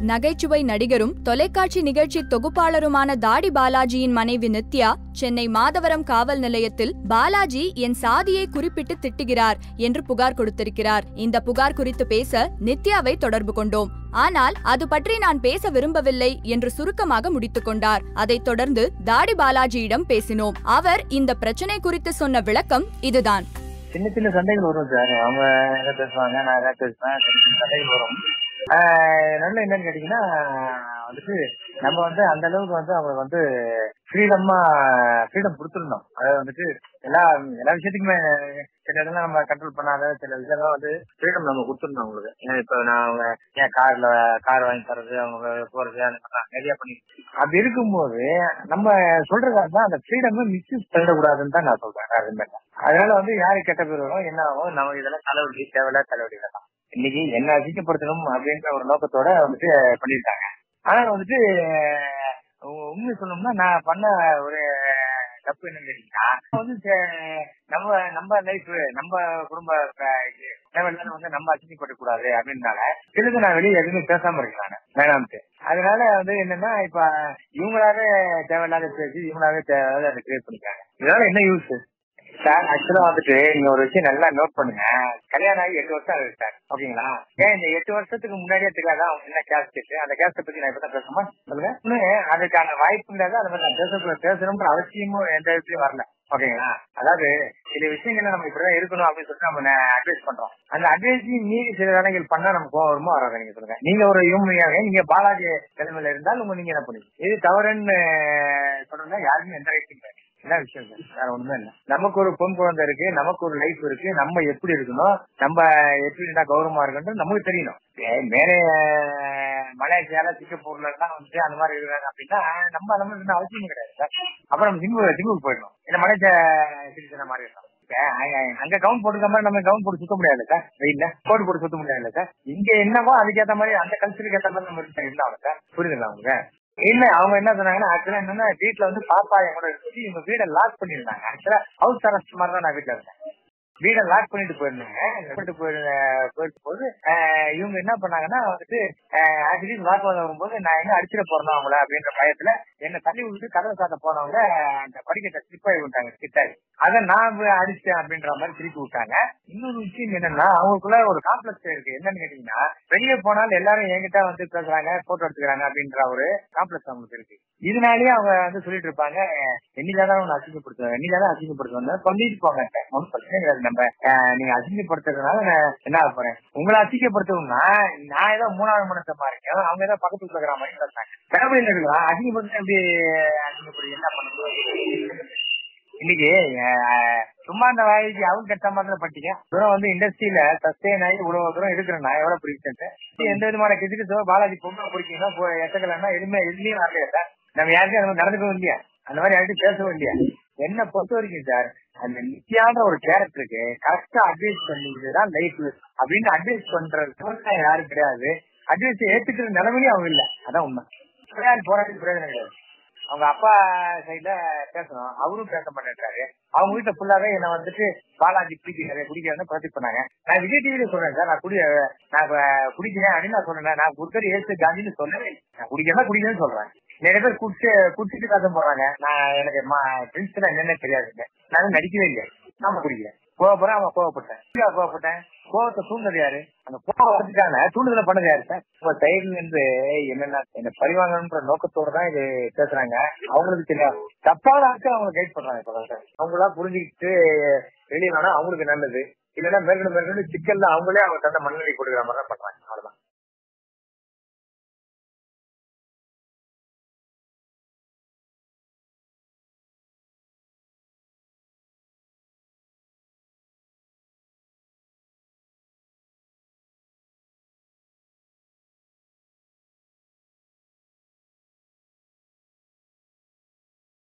நகைச்சுவை நடிகரும் தொலைக்காட்சி நிகழ்ச்சி தொகுப்பாளருமான தாடி பாலாஜியின் மனைவி நித்யா சென்னை மாதவரம் காவல் நிலையத்தில் பாலாஜி என் சாதியை குறிப்பிட்டு திட்டுகிறார் என்று புகார் கொடுத்திருக்கிறார். இந்த புகார் குறித்து பேச நித்யாவை தொடர்பு கொண்டோம். ஆனால் அது பற்றி நான் பேச விரும்பவில்லை என்று சுருக்கமாக முடித்துக் கொண்டார். அதைத் தொடர்ந்து தாடி பாலாஜியிடம் பேசினோம். அவர் இந்த பிரச்சனை குறித்து சொன்ன விளக்கம் இதுதான். சின்ன சின்ன சண்டைகள் வரும் சார். அவங்க பேசுவாங்க? நான் பேசுவேன்? சண்டைகள் வரும். நல்ல என்னன்னு கேட்டீங்கன்னா வந்துட்டு நம்ம வந்து அந்த அளவுக்கு வந்து அவங்க வந்து ஃப்ரீடமா ஃப்ரீடம் கொடுத்துருந்தோம் அதாவது வந்துட்டு எல்லா எல்லா விஷயத்துக்குமே சில இடம் நம்ம கண்ட்ரோல் பண்ணாத சில விஷயம்லாம் வந்து ஃப்ரீடம் நம்ம கொடுத்துருந்தோம் அவங்களுக்கு. ஏன்னா இப்ப நான் அவங்க ஏன் கார்ல கார் வாங்கி தர்றது அவங்க போறது அந்த மாதிரிலாம் நிறைய பண்ணி. அப்படி இருக்கும்போது நம்ம சொல்றதா தான் அந்த ஃப்ரீடம் மிஸ்யூஸ் பண்ணிடக்கூடாதுன்னு தான் நான் சொல்றேன். வேற அதனால வந்து யாரு கெட்ட பேர் வரும் என்ன ஆகும் நம்ம இதெல்லாம் தலைவலி தேவையில்ல தலைவலி தான். இன்னைக்கு என்ன அசிங்கப்படுத்தணும் அப்படின்ற ஒரு நோக்கத்தோட வந்துட்டு பண்ணிருக்காங்க. ஆனா வந்துட்டு உண்மை சொல்லணும்னா நான் பண்ண ஒரு தப்பு என்னன்னு கேட்டீங்கன்னா வந்து சே- நம்ம நம்ம லைஃப் நம்ம குடும்ப இது தேவையில்லாத வந்து நம்ம அசிங்கப்படக் கூடாது அப்படின்னால சிலது நான் வெளியே எதுவுமே பேசாம இருக்கிறாங்க வேணாம்ட்டு. அதனால வந்து என்னன்னா இப்ப இவங்களாவே தேவையில்லாத பேசி இவங்களாவே தேவையில்லாத கிரியேட் பண்ணிக்காங்க இதனால என்ன யூஸ் சார் ஆக்சுவலா வந்துட்டு நீங்க ஒரு விஷயம் நல்லா நோட் பண்ணுங்க. கல்யாணம் ஆகி எட்டு வருஷம் ஆகுது சார் ஓகேங்களா? ஏன் இந்த எட்டு வருஷத்துக்கு முன்னாடியே தெரியாதா அவங்க என்ன கேஸ்ட் அந்த கேஸ்ட பத்தி நான் இப்பதான் பேசணுமா? சொல்லுங்க. இன்னும் அதுக்கான வாய்ப்பு இல்லாத அதை பத்தி நான் பேச பேசணும்ன்ற அவசியமும் எந்த இடத்துலயும் வரல. ஓகேங்களா? அதாவது சில விஷயங்களை நம்ம இப்படிதான் இருக்கணும் அப்படின்னு சொல்லிட்டு நம்ம அட்வைஸ் பண்றோம். அந்த அட்வைஸையும் மீறி சில வேலைகள் பண்ணா நம்ம கோவம் வராது? நீங்க சொல்லுங்க. நீங்க ஒரு யூமியாக நீங்க பாலாஜி தலைமையில இருந்தால் உங்க நீங்க என்ன பண்ணுவீங்க? இது தவறுன்னு சொல்றதா யாருமே எந்த ரைட்டும் கிடையாது என்ன விஷயம் சார். வேற ஒண்ணுமே இல்ல. நமக்கு ஒரு பொன் குழந்தை இருக்கு நமக்கு ஒரு லைஃப் இருக்கு நம்ம எப்படி இருக்கணும் நம்ம எப்படி இருந்தா கௌரவமா இருக்கணும் நமக்கு தெரியணும். மேலே மலேசியால சிங்கப்பூர்ல எல்லாம் வந்து அந்த மாதிரி இருக்காங்க அப்படின்னா நம்ம அந்த மாதிரி இருந்த அவசியம் கிடையாது சார். அப்புறம் நம்ம சிங்கப்பூர் சிங்கப்பூர் போயிடணும். இல்ல மலேசியா சிட்டிசன மாதிரி இருக்கணும் அங்க- அங்க கவுன் போட்டுக்க மாதிரி நம்ம கவுன் போட்டு சுத்த முடியாது சார். வெயில்ல கோட் போட்டு சுத்த முடியாது சார். இங்க என்னவோ அதுக்கேத்த மாதிரி அந்த கல்ச்சருக்கு ஏத்த மாதிரி நம்ம இருந்தாங்க சார். புரியுதுங்களா உங்களுக்கு? இல்ல அவங்க என்ன சொன்னாங்கன்னா ஆக்சுவலா என்னன்னா வீட்டுல வந்து பாப்பா என் கூட இவங்க வீடை லாக் பண்ணிருந்தாங்க ஆக்சுவலா ஹவுஸ் அரெஸ்ட் மாதிரி தான் நான் வீட்டுல இருந்தேன். வீடை லாக் பண்ணிட்டு போயிருந்தாங்க போயிட்டு போயிருந்த போயிட்டு போது இவங்க என்ன பண்ணாங்கன்னா வந்துட்டு ஆக்சுவலி வாக்குவாதம் வரும்போது நான் என்ன அடிச்சிட போறேன் அவங்கள அப்படின்ற பயத்துல என்ன தள்ளி விட்டுட்டு கதவை சாத்த போனவங்க அந்த படிக்கட்டை ஸ்லிப் ஆகி விட்டாங்க கிட்டாரி அதை நான் அடிச்சிட்டேன் அப்படின்ற மாதிரி திருப்பி விட்டாங்க. இன்னொரு விஷயம் என்னன்னா அவங்களுக்குள்ள ஒரு காம்ப்ளெக்ஸ் இருக்கு. என்னன்னு கேட்டீங்கன்னா வெளியே போனாலும் எல்லாரும் என்கிட்ட வந்து பேசுறாங்க போட்டோ எடுத்துக்கிறாங்க அப்படின்ற ஒரு காம்ப்ளெக்ஸ் அவங்களுக்கு இருக்கு. இதனாலேயே அவங்க வந்து சொல்லிட்டு இருப்பாங்க என்னைக்காதான் உன்னை அசிங்கப்படுத்துவாங்க என்னைக்காதான் அசிங்கப்படுத்துவாங்க சொல்லிட்டு போங்க. ஒன்றும் பிரச்சனை கிடையாது. நம்ம நீங்க அசிங்கப்படுத்துறதுனால நான் என்ன ஆக போறேன்? உங்களை அசிங்கப்படுத்தணும்னா நான் ஏதோ மூணாவது மனசமா இருக்கேன். அவங்க ஏதோ பக்கத்துல இருக்கிற மாதிரி பேசுறாங்க ஃபேமிலியில இருக்கலாம் அசிங்கப்படுத்த எப்படி அசிங்கப்படுத்தி என்ன பண்ணுறது? இன்னைக்கு சும்மா அந்த வாய்க்கு அவங்க கெட்ட மாதிரி பட்டிங்க தூரம் வந்து இண்டஸ்ட்ரியில சஸ்டெயின் ஆகி இவ்வளவு தூரம் இருக்கிற நான் எவ்வளவு பிடிச்சேன் எந்த விதமான கிட்டத்தோ பாலாஜி பொம்மை பிடிக்கணும் எத்தக்கலன்னா எதுவுமே எதுலயும் வரல நம்ம யாருக்கும் அந்த மாதிரி நடந்துக்கவும் இல்லையா? அந்த மாதிரி யார்கிட்ட பேசவும் இல்லையா? என்ன பொறுத்த வரைக்கும் சார் அந்த நித்தியான ஒரு கேரக்டருக்கு கரெக்டா அட்வைஸ் பண்ணிக்கிட்டுதான் லைஃப் அப்படின்னு அட்வைஸ் பண்றது யாரும் கிடையாது. அட்வைஸ் ஏத்துக்கிற நிலைமையும் அவங்க இல்ல. அதான் உண்மை. போராட்டம் பிரயோஜனம் கிடையாது. அவங்க அப்பா சைட்ல பேசணும். அவரும் பேச மாட்டேன்றாரு. அவங்க வீட்டுல ஃபுல்லாவே என்ன வந்துட்டு பாலாஜி குடிக்கிறாரு குடிக்கிறாரு பிரதி பண்ணாங்க நான் விஜய் டிவில சொல்றேன் சார் நான் குடி நான் குடிக்கிறேன் அப்படின்னு நான் சொன்னேன். நான் புத்தர் ஏசு காந்தின்னு சொல்லவே நான் குடிக்கிறதா குடிக்கிறேன்னு சொல்றேன். நிறைய பேர் குடிச்சு குடிச்சிட்டு கதை போறாங்க. நான் எனக்கு பிரின்சிபல் என்னன்னு தெரியாதுங்க நான் நடிக்கவே இல்லை நாம குடிக்கிறேன் கோவப்படுறேன் அவன் கோவப்பட்டேன். கோவப்பட்டேன்? கோவத்தை தூண்டது யாரு? அந்த கோவம் வச்சுட்டாங்க தூண்டுதல பண்ணது யாரு? சார் உங்க சைடுல இருந்து என்னென்ன என்ன பரிவாங்கன்ற நோக்கத்தோட தான் இது பேசுறாங்க. அவங்களுக்கு தெரியாது தப்பான ஆட்கள் அவங்க கைட் பண்றாங்க இப்ப வந்து. அவங்களா புரிஞ்சுக்கிட்டு வெளியே வேணா அவங்களுக்கு நல்லது. இல்லைன்னா மேற்கொண்டு மேற்கொண்டு சிக்கல்ல அவங்களே அவங்க தந்த மண்ணெண்ணி கொடுக்குற மாதிரி தான் பண்றாங்க. அவ்வளவுதான்.